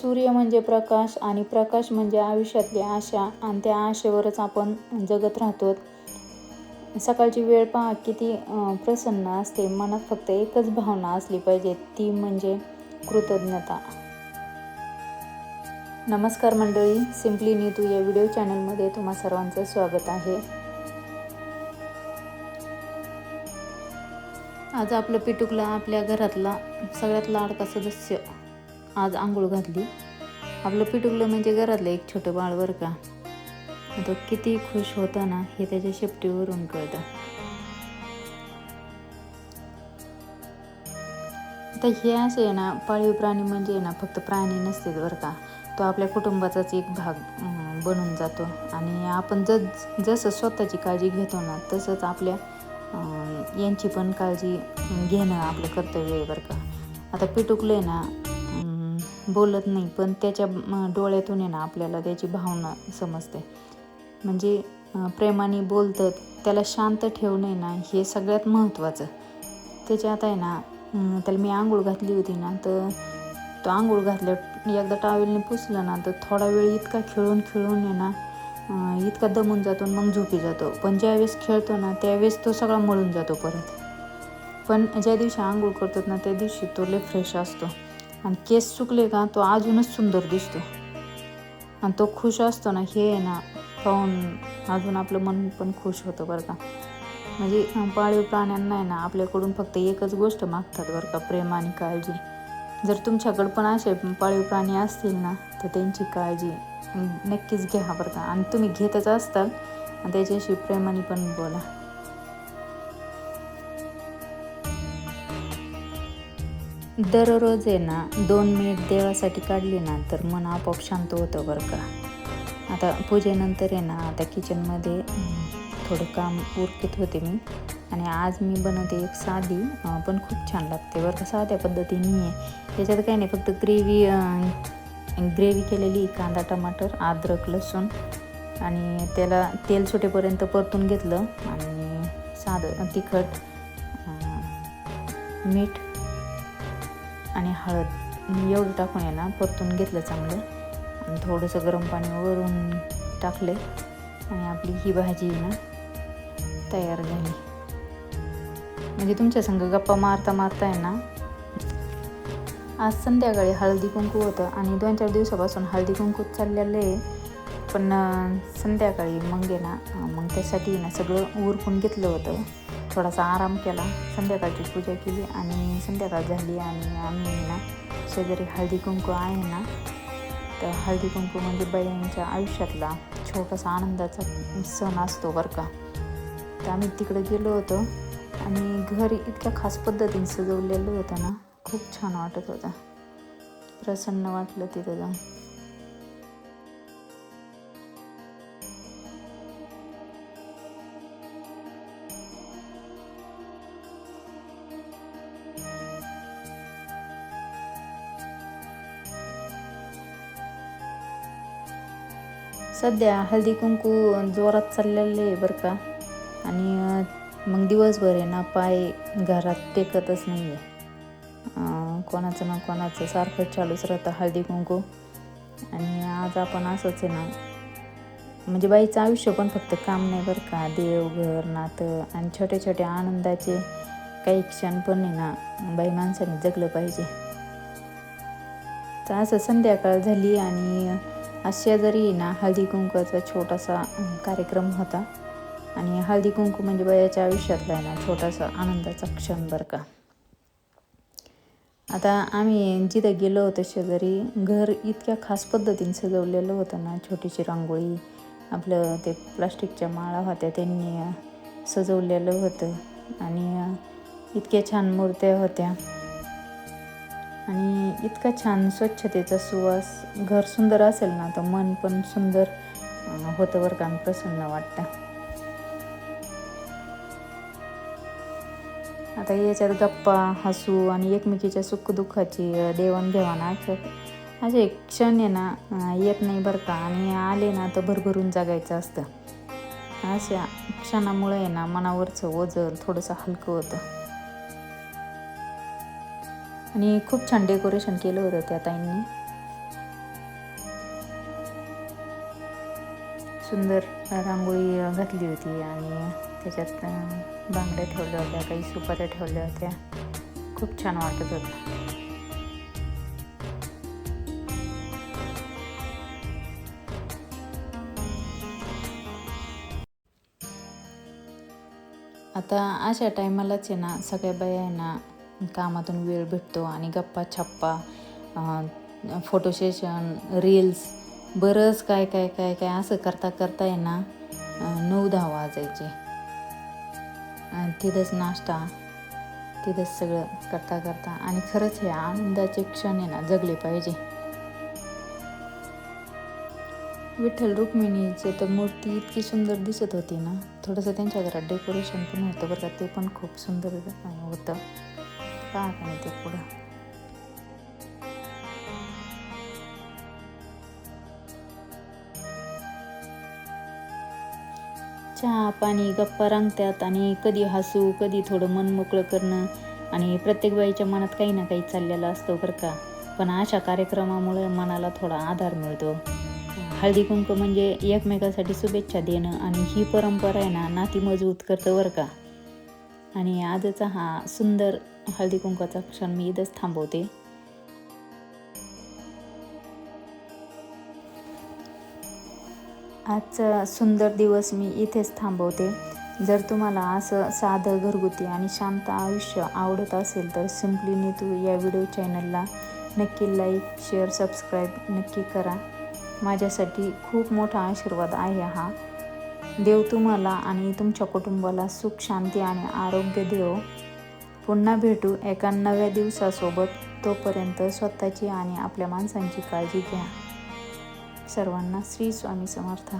सूर्य म्हणजे प्रकाश आणि प्रकाश म्हणजे आयुष्यातली आशा आणि त्या आशेवरच आपण जगत राहतो. सकाळची वेळ पहा किती प्रसन्न असते. मनात फक्त एकच भावना असली पाहिजे ती म्हणजे कृतज्ञता. नमस्कार मंडळी सिम्पली नीतू या व्हिडिओ चॅनलमध्ये तुम्हा सर्वांचं स्वागत आहे. आज आपलं पिटुकला आपल्या घरातला सगळ्यात लाडका सदस्य आज आंघोळ घातली. आपलं पिटुकलं म्हणजे घरातलं एक छोटं बाळ बरं का? तो किती खुश होता ना हे त्याच्या शेपटीवरून कळतं. आता हे असे आहे ना पाळीव प्राणी म्हणजे आहे ना फक्त प्राणी नसतेच बरं का? तो आपल्या कुटुंबाचाच एक भाग बनून जातो. आणि आपण जस जसं स्वतःची काळजी घेतो ना तसंच आपल्या यांची पण काळजी घेणं आपलं कर्तव्य आहे बरं का? आता पिटुकलं आहे ना बोलत नाही पण त्याच्या डोळ्यातून आहे ना आपल्याला त्याची भावना समजते. म्हणजे प्रेमाने बोलतं त्याला शांत ठेवणे ना हे सगळ्यात महत्त्वाचं. त्याच्यात आहे ना त्याला मी आंघोळ घातली होती ना तर तो आंघोळ घातल्या एकदा टावेलने पुसलं ना तर थोडा वेळ इतका खेळून खेळून आहे ना इतका दमून जातो आणि मग झोपी जातो. पण ज्यावेळेस खेळतो ना त्यावेळेस तो सगळा मळून जातो परत. पण ज्या दिवशी आंघोळ करतात ना त्या दिवशी तो लय फ्रेश असतो. आणि केस सुकले का तो अजूनच सुंदर दिसतो. आणि तो खुश असतो ना हे आहे ना पाहून अजून आपलं मन पण खुश होतं बरं का. म्हणजे पाळीव प्राण्यांना आहे ना आपल्याकडून फक्त एकच गोष्ट मागतात बरं का प्रेम आणि काळजी. जर तुमच्याकडं पण असे पाळीव प्राणी असतील ना तर त्यांची काळजी नक्कीच घ्या बरं का. आणि तुम्ही घेतच असताल आणि त्याच्याशी प्रेमाने पण बोला. दररोज आहे ना दोन मिनिट देवासाठी काढली ना तर मन आपोआप शांत होतं बरं का. आता पूजेनंतर आहे ना आता किचनमध्ये थोडं काम उरकीत होते मी. आणि आज मी बनवते एक साधी पण खूप छान लागते बरं का. साध्या पद्धतीने आहे. त्याच्यात काही नाही फक्त ग्रेव्ही ग्रेव्ही केलेली कांदा टमाटर अद्रक लसूण. आणि त्याला तेल सुटेपर्यंत परतून घेतलं. आणि साधं तिखट मीठ आणि हळद. एवढं टाकून आहे ना परतून घेतलं चांगलं. आणि थोडंसं गरम पाणी वरून टाकले आणि आपली ही भाजी ना तयार झाली. म्हणजे तुमच्या संग गप्पा मारता मारता आहे ना आज संध्याकाळी हळदी कुंकू होतं. आणि दोन चार दिवसापासून हळदी कुंकू चाललेलं आहे. पण संध्याकाळी मग आहे ना मग त्यासाठी ना सगळं उरकून घेतलं होतं. थोडासा आराम केला. संध्याकाळची पूजा केली आणि संध्याकाळ झाली आणि आम्ही ना शेजारी हळदी कुंकू आहे ना तर हळदी कुंकू म्हणजे बैलांच्या आयुष्यातला छोटासा आनंदाचा सण असतो बरं का. तर आम्ही तिकडे गेलो होतो आणि घर इतक्या खास पद्धतीने सजवलेलं होतं ना खूप छान वाटत होतं. प्रसन्न वाटलं तिथं जाऊन. सध्या हळदी कुंकू जोरात चाललेलं आहे बरं का. आणि मग दिवसभर आहे ना पाय घरात टेकतच नाही आहे कोणाचं ना कोणाचं सारखं चालूच राहतं हळदी कुंकू. आणि आज आपण असंच आहे ना म्हणजे बाईचं आयुष्य पण फक्त काम नाही बरं का. देव घर नातं आणि छोटे छोटे आनंदाचे काही क्षण पण आहे ना बाई माणसाने जगलं पाहिजे. तर असं संध्याकाळ झाली आणि आज शेजारी ना हळदी कुंकूचा छोटासा कार्यक्रम होता आणि हळदी कुंकू म्हणजे वयाच्या आयुष्यातला आहे ना छोटासा आनंदाचा क्षण बरं का. आता आम्ही जिथं गेलो होतो शेजारी घर इतक्या खास पद्धतीने सजवलेलं होतं ना छोटीशी रांगोळी आपलं ते प्लास्टिकच्या माळा होत्या त्यांनी सजवलेलं होतं आणि इतक्या छान मूर्त्या होत्या. आणि इतका छान स्वच्छतेचा सुवास घर सुंदर असेल ना तर मन पण सुंदर होतं बरं का प्रसन्न वाटतं. आता याच्यात गप्पा हसू आणि एकमेकीच्या सुखदुःखाची देवाणघेवाण असं असे एक क्षण आहे ना येत नाही बरं का आणि आले ना तर भरभरून जगायचं असतं. अशा क्षणामुळे आहे ना मनावरचं ओझं थोडंसं हलकं होतं. आणि खूप छान डेकोरेशन केलं होतं त्या ताईंनी. सुंदर रांगोळी घातली होती आणि त्याच्यात बांगड्या ठेवल्या होत्या काही सुपाऱ्या ठेवल्या होत्या. खूप छान वाटत होतं. आता अशा टायमालाच आहे ना सगळ्या बाया आहे ना कामातून वेळ भेटतो आणि गप्पा छप्पा फोटो सेशन रील्स बरंच काय काय काय काय असं करता करता आहे ना नऊ दहा वाजायचे. आणि तिथंच नाश्ता तिथंच सगळं करता करता. आणि खरंच हे आनंदाचे क्षण आहे ना जगले पाहिजे. विठ्ठल रुक्मिणीचे तर मूर्ती इतकी सुंदर दिसत होती ना. थोडंसं त्यांच्या घरात डेकोरेशन पण होतं बरं का ते पण खूप सुंदर होतं. का नाही ते पुढं. चहा पाणी गप्पा रंगतात आणि कधी हसू कधी थोडं मन मोकळं करणं. आणि प्रत्येक बाईच्या मनात काही ना काही चाललेलं असतं बरं का. पण अशा कार्यक्रमामुळे मनाला थोडा आधार मिळतो. हळदी कुंकू म्हणजे एकमेकासाठी शुभेच्छा देणं आणि ही परंपरा आहे ना नाती मजबूत करतं बरं का. आणि आजचा हा सुंदर हळदी कुंकाचा क्षण मी इथंच थांबवते. आजचा सुंदर दिवस मी इथेच थांबवते. जर तुम्हाला असं साधं घरगुती आणि शांत आयुष्य आवडत असेल तर सिम्पली नीतू या व्हिडिओ चॅनलला नक्की लाईक शेअर सबस्क्राईब नक्की करा. माझ्यासाठी खूप मोठा आशीर्वाद आहे हा. देव तुम्हाला आणि तुमच्या कुटुंबाला सुख शांती आणि आरोग्य देव पुन्हा भेटू एका नव्या दिवसासोबत. तोपर्यंत स्वतःची आणि आपल्या माणसांची काळजी घ्या. सर्वांना श्री स्वामी समर्थ.